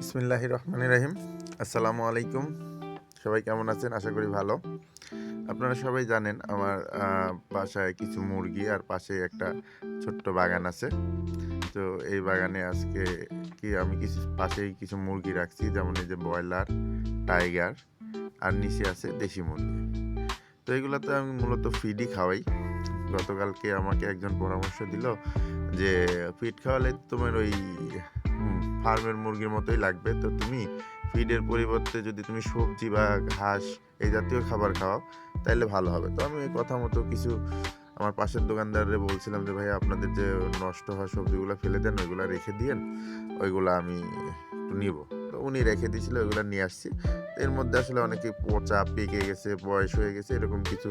বিসমিল্লাহ রহমান রাহিম। আসসালামু আলাইকুম। সবাই কেমন আছেন? আশা করি ভালো। আপনারা সবাই জানেন আমার বাসায় কিছু মুরগি আর পাশে একটা ছোট্ট বাগান আছে। তো এই বাগানে আজকে কি আমি কিছু, পাশেই কিছু মুরগি রাখছি, যেমন এই যে ব্রয়লার, টাইগার আর নিচে আছে দেশি মুরগি। তো এগুলো তো আমি মূলত ফিডই খাওয়াই। গতকালকে আমাকে একজন পরামর্শ দিল যে ফিড খাওয়ালে তোমার ওই ফার্মের মুরগির মতোই লাগবে। তো তুমি ফিডের পরিবর্তে যদি তুমি সবজি বা ঘাস এই জাতীয় খাবার খাওয়াও তাহলে ভালো হবে। তো আমি এই কথা মতো কিছু আমার পাশের দোকানদারে বলছিলাম যে ভাই আপনাদের যে নষ্ট হওয়া সবজিগুলো ফেলে দেন, ওইগুলো রেখে দিয়েন। ওইগুলো আমি একটু নিব। উনি রেখে দিয়েছিল, ওইগুলো নিয়ে আসছি। এর মধ্যে আসলে অনেকে পচা পেকে গেছে, বয়স হয়ে গেছে, এরকম কিছু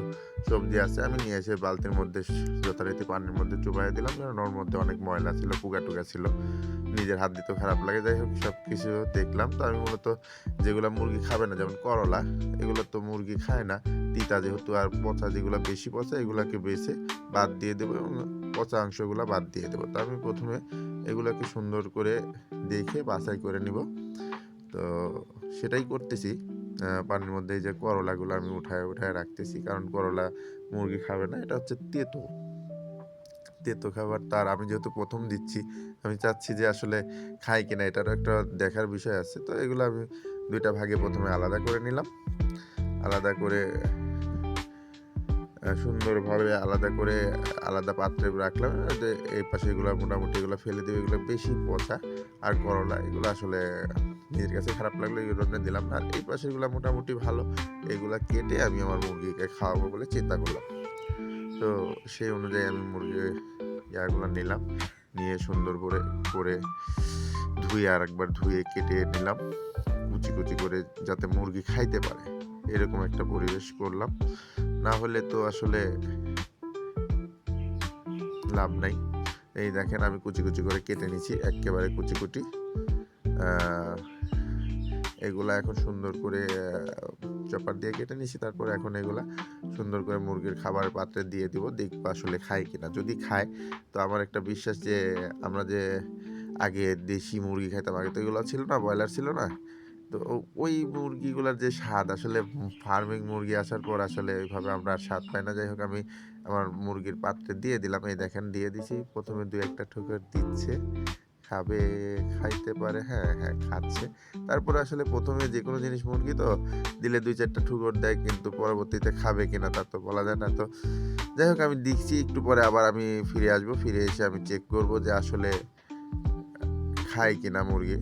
সবজি আছে। আমি নিয়ে এসে বালতির মধ্যে যথারীতি পানির মধ্যে চুবাই দিলাম, কারণ ওর মধ্যে অনেক ময়লা ছিল, পুকা টুকা ছিল। নিজের হাত দিতেও খারাপ লাগে। যাই হোক সব কিছু দেখলাম। তো আমি মূলত যেগুলো মুরগি খাবে না, যেমন করলা, এগুলো তো মুরগি খায় না। তিতা যেহেতু আর পচা যেগুলো বেশি পচা, এগুলোকে বেছে বাদ দিয়ে দেবো এবং পচা অংশগুলো বাদ দিয়ে দেবো। তো আমি প্রথমে এগুলোকে সুন্দর করে দেখে বাছাই করে নিব। তো সেটাই করতেছি। পানির মধ্যে এই যে করলাগুলো আমি উঠায় উঠায় রাখতেছি। কারণ করলা মুরগি খাবে না, এটা হচ্ছে তেতো। তেতো খাবার তার আমি যেহেতু প্রথম দিচ্ছি, আমি চাচ্ছি যে আসলে খাই কিনা, এটারও একটা দেখার বিষয় আছে। তো এগুলো আমি দুইটা ভাগে প্রথমে আলাদা করে নিলাম। আলাদা করে সুন্দরভাবে আলাদা করে আলাদা পাত্রে রাখলাম। এই পাশে এগুলো মোটামুটি এগুলো ফেলে দেবে, এগুলো বেশি পচা। আর করলা, এগুলো আসলে নিজের কাছে খারাপ লাগল এই জন্য দিলাম আর এই পাশে এগুলো মোটামুটি ভালো। এগুলা কেটে আমি আমার মুরগিকে খাওয়াবো বলে চিন্তা করলাম। তো সেই অনুযায়ী আমি মুরগি ইয়াগুলো নিলাম। নিয়ে সুন্দর করে করে ধুয়ে আর একবার ধুয়ে কেটে নিলাম। কুচি কুচি করে যাতে মুরগি খাইতে পারে। এরকম একটা পরিবেশ করলাম। না হলে তো আসলে লাভ নাই। এই দেখেন আমি কুচি কুচি করে কেটে নিছি একেবারে কুচি কুচি। এগুলা এখন সুন্দর করে চপার দিয়ে কেটে নিছি, তারপর এখন এগুলা সুন্দর করে মুরগির খাবারের পাত্রে দিয়ে দিব, দেখব আসলে খায় কিনা। যদি খায়, তো আমার একটা বিশ্বাস যে, আমরা যে আগে দেশি মুরগি খাইতাম, আগে তো এগুলো ছিল না, ব্রয়লার ছিল না, তো ওই মুরগিগুলোর যে স্বাদ, আসলে ফার্মিং মুরগি আসার পর আসলে ওইভাবে আমরা আর স্বাদ পাই না। যাই হোক, আমি আমার মুরগির পাত্রে দিয়ে দিলাম, এই দেখেন দিয়ে দিছি, প্রথমে দু একটা ঠোকর দিচ্ছে খাবে, খাইতে পারে হ্যাঁ হ্যাঁ খাচ্ছে। তারপরে আসলে প্রথমে যে কোনো জিনিস মুরগি তো দিলে দুই চারটা ঠুকর দেয়, কিন্তু পরবর্তীতে খাবে কিনা তার তো বলা যায় না। তো যাই হোক, আমি দেখছি, একটু পরে আবার আমি ফিরে আসব। ফিরে এসে আমি চেক করব যে আসলে খায় কিনা মুরগি।